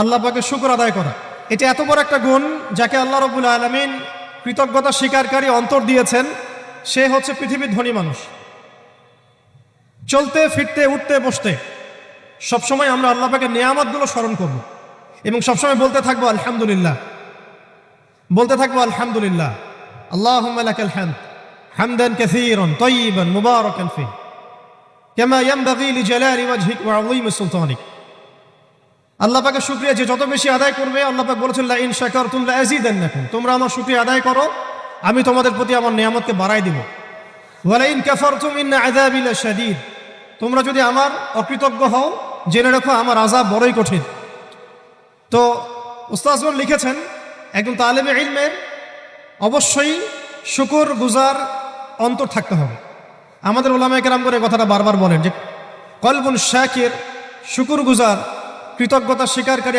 আল্লাহ পাকে শুকর আদায় করা। এটা এত বড় একটা গুণ যাকে আল্লাহ রবুল আলমিন কৃতজ্ঞতা স্বীকারকারী অন্তর দিয়েছেন, সে হচ্ছে পৃথিবীর ধনী মানুষ। চলতে, ফিরতে, উঠতে, বসতে, সবসময় আমরা আল্লাহ পাকে নিয়ামতগুলো স্মরণ করব এবং সবসময় বলতে থাকব আলহামদুলিল্লাহ। বলতে থাকব আলহামদুলিল্লাহ। আল্লাহ হ্যান্দ হামদান কাসীরান তয়্যিবান মুবারাকান ফি ইয়ানবাগি লিজালালি ওয়াজহিক ওয়া আযীমি সুলতানিক। আল্লাহ পাকে শুকরিয়া যে যত বেশি আদায় করবে, আল্লাহ পাক বলেছেন লা ইন শাকারতুম লা আযীদান্নাকুম তোমরা আমার শুকরিয়া আদায় করো, আমি তোমাদের প্রতি আমার নিয়ামতকে বাড়াই দিব। ওয়া লা ইন কাফারতুম ইন্না আযাবি লাশাদীদ। তোমরা যদি আমার অকৃতজ্ঞ হও, জেনে রাখো আমার আযাব বড়ই কঠিন। তো উস্তাজগণ লিখেছেন, একজন তালেবে ইলমের, অবশ্যই শুকর গুজার অন্তর থাকতে হবে। আমাদের ওলামায় কেরাম করে কথাটা বারবার বলেন যে কলবুল শাকের, শুকুর গুজার কৃতজ্ঞতা স্বীকারকারী